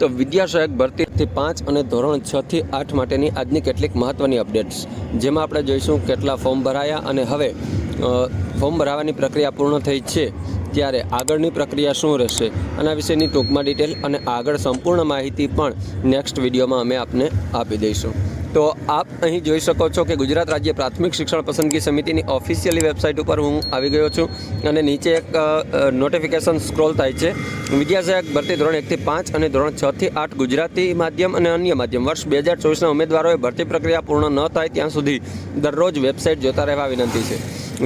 તો વિદ્યા સહાયક ભરતીથી પાંચ અને ધોરણ છ થી આઠ માટેની આજની કેટલીક મહત્ત્વની અપડેટ્સ, જેમાં આપણે જોઈશું કેટલા ફોર્મ ભરાયા અને હવે ફોર્મ ભરાવાની પ્રક્રિયા પૂર્ણ થઈ છે, ત્યારે આગળની પ્રક્રિયા શું રહેશે આના વિશેની ટૂંકમાં ડિટેલ અને આગળ સંપૂર્ણ માહિતી પણ નેક્સ્ટ વિડીયોમાં અમે આપને આપી દઈશું. તો આપ અહીં જોઈ શકો છો કે ગુજરાત રાજ્ય પ્રાથમિક શિક્ષણ પસંદગી સમિતિની ઓફિશિયલી વેબસાઇટ ઉપર હું આવી ગયો છું અને નીચે એક નોટિફિકેશન સ્ક્રોલ થાય છે. વિદ્યાસહાયક ભરતી ધોરણ એકથી પાંચ અને ધોરણ છથી આઠ ગુજરાતી માધ્યમ અને અન્ય માધ્યમ. વર્ષ બે હજાર ચોવીસના ઉમેદવારોએ ભરતી પ્રક્રિયા પૂર્ણ ન થાય ત્યાં સુધી દરરોજ વેબસાઇટ જોતા રહેવા વિનંતી છે.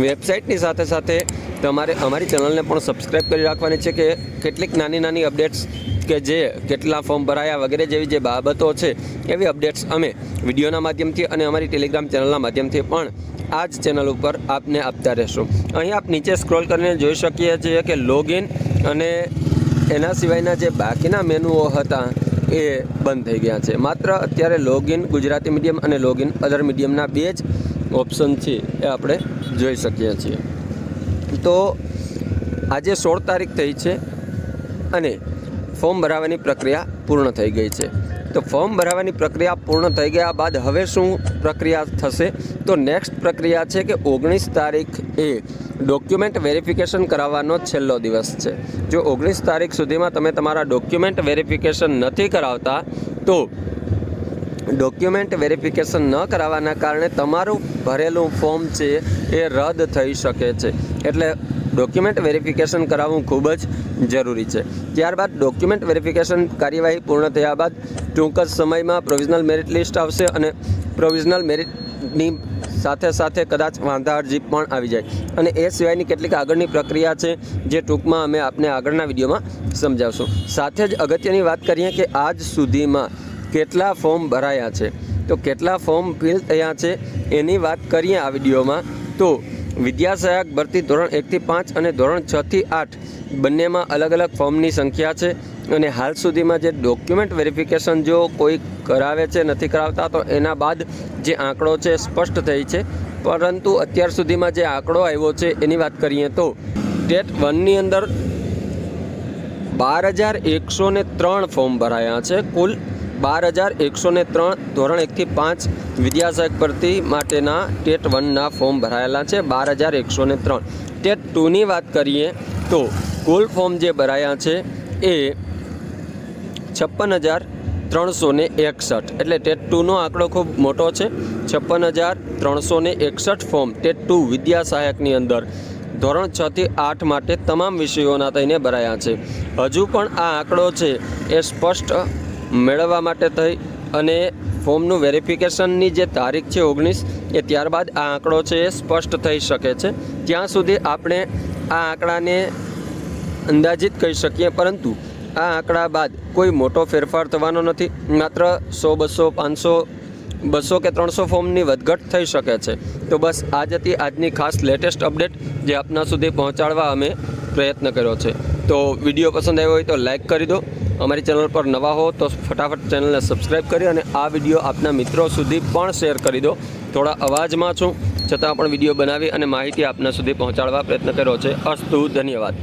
વેબસાઇટની સાથે સાથે તમારે અમારી ચેનલને પણ સબસ્ક્રાઇબ કરી રાખવાની છે કે કેટલીક નાની નાની અપડેટ્સ કે જે કેટલા ફોર્મ ભરાયા વગેરે જેવી જે બાબતો છે, એવી અપડેટ્સ અમે વિડીયોના માધ્યમથી અને અમારી ટેલિગ્રામ ચેનલના માધ્યમથી પણ આ જ ચેનલ ઉપર આપને આપતા રહેશું. અહીં આપ નીચે સ્ક્રોલ કરીને જોઈ શકીએ છીએ કે લોગિન અને એના સિવાયના જે બાકીના મેનુઓ હતા એ બંધ થઈ ગયા છે. માત્ર અત્યારે લોગિન ગુજરાતી મીડિયમ અને લોગિન અધર મીડિયમના બે જ ઓપ્શન છે એ આપણે જોઈ શકીએ છીએ. તો આજે સોળ તારીખ થઈ છે અને ફોર્મ ભરાવાની પ્રક્રિયા પૂર્ણ થઈ ગઈ છે. તો ફોર્મ ભરાવાની પ્રક્રિયા પૂર્ણ થઈ ગયા બાદ હવે શું પ્રક્રિયા થશે? તો નેક્સ્ટ પ્રક્રિયા છે કે ઓગણીસ તારીખ એ ડોક્યુમેન્ટ વેરિફિકેશન કરાવવાનો છેલ્લો દિવસ છે. જો ઓગણીસ તારીખ સુધીમાં તમે તમારા ડોક્યુમેન્ટ વેરિફિકેશન નથી કરાવતા, તો ડોક્યુમેન્ટ વેરિફિકેશન ન કરાવવાના કારણે તમારું ભરેલું ફોર્મ છે એ રદ થઈ શકે છે. એટલે ડોક્યુમેન્ટ વેરિફિકેશન કરાવવું ખૂબ જ જરૂરી છે. ત્યારબાદ ડોક્યુમેન્ટ વેરિફિકેશન કાર્યવાહી પૂર્ણ થયા બાદ ટૂંક જ સમયમાં પ્રોવિઝનલ મેરિટ લિસ્ટ આવશે અને પ્રોવિઝનલ મેરિટની સાથે સાથે કદાચ વાંધા અરજી પણ આવી જાય. અને એ સિવાયની કેટલીક આગળની પ્રક્રિયા છે જે ટૂંકમાં અમે આપને આગળના વિડીયોમાં સમજાવશું. સાથે જ અગત્યની વાત કરીએ કે આજ સુધીમાં કેટલા ફોર્મ ભરાયા છે. તો કેટલા ફોર્મ ફિલ થયા છે એની વાત કરીએ આ વિડીયોમાં તો વિદ્યાસહાયક ભરતી ધોરણ એકથી પાંચ અને ધોરણ છથી આઠ બંનેમાં અલગ અલગ ફોર્મની સંખ્યા છે અને હાલ સુધીમાં જે ડોક્યુમેન્ટ વેરિફિકેશન જો કોઈ કરાવે છે, નથી કરાવતા, તો એના બાદ જે આંકડો છે સ્પષ્ટ થઈ છે. પરંતુ અત્યાર સુધીમાં જે આંકડો આવ્યો છે, એની વાત કરીએ તો ટેટ વનની અંદર બાર હજાર એકસો ત્રણ ફોર્મ ભરાયા છે. કુલ બાર હજાર એકસો ને ત્રણ ધોરણ એકથી પાંચ વિદ્યાસહાયક ભરતી માટેના ટેટ વનના ફોર્મ ભરાયેલા છે, બાર હજાર એકસો ને ત્રણ. ટેટ ટુની વાત કરીએ તો કુલ ફોર્મ જે ભરાયા છે એ છપ્પન હજાર ત્રણસો ને એકસઠ. એટલે ટેટ ટુનો આંકડો ખૂબ મોટો છે, છપ્પન હજાર ત્રણસો ને એકસઠ ફોર્મ ટેટ ટુ વિદ્યા સહાયકની અંદર. ધોરણ છ થી આઠ માટે તમામ વિષયોના થઈને ભરાયા છે. હજુ પણ આ આંકડો છે એ સ્પષ્ટ મેળવવા માટે થઈ અને ફોર્મનું વેરિફિકેશનની જે તારીખ છે ઓગણીસ, એ ત્યારબાદ આ આંકડો છે એ સ્પષ્ટ થઈ શકે છે. ત્યાં સુધી આપણે આ આંકડાને અંદાજિત કહી શકીએ, પરંતુ આ આંકડા બાદ કોઈ મોટો ફેરફાર થવાનો નથી. માત્ર સો, બસો, પાંચસો, બસો કે ત્રણસો ફોર્મની વધઘટ થઈ શકે છે. તો બસ આજ હતી આજની ખાસ લેટેસ્ટ અપડેટ જે આપના સુધી પહોંચાડવા અમે પ્રયત્ન કર્યો છે. તો વીડિયો પસંદ આવ્યો હોય તો લાઈક કરી દો અમારી ચેનલ પર નવા હો તો ફટાફટ ચેનલને સબસ્ક્રાઈબ કરી અને આ વીડિયો આપના મિત્રો સુધી પણ શેર કરી દો. થોડા અવાજમાં છું. છતાં પણ વીડિયો બનાવી અને માહિતી આપના સુધી પહોંચાડવા પ્રયત્ન કર્યો છે. અસ્તુ, ધન્યવાદ.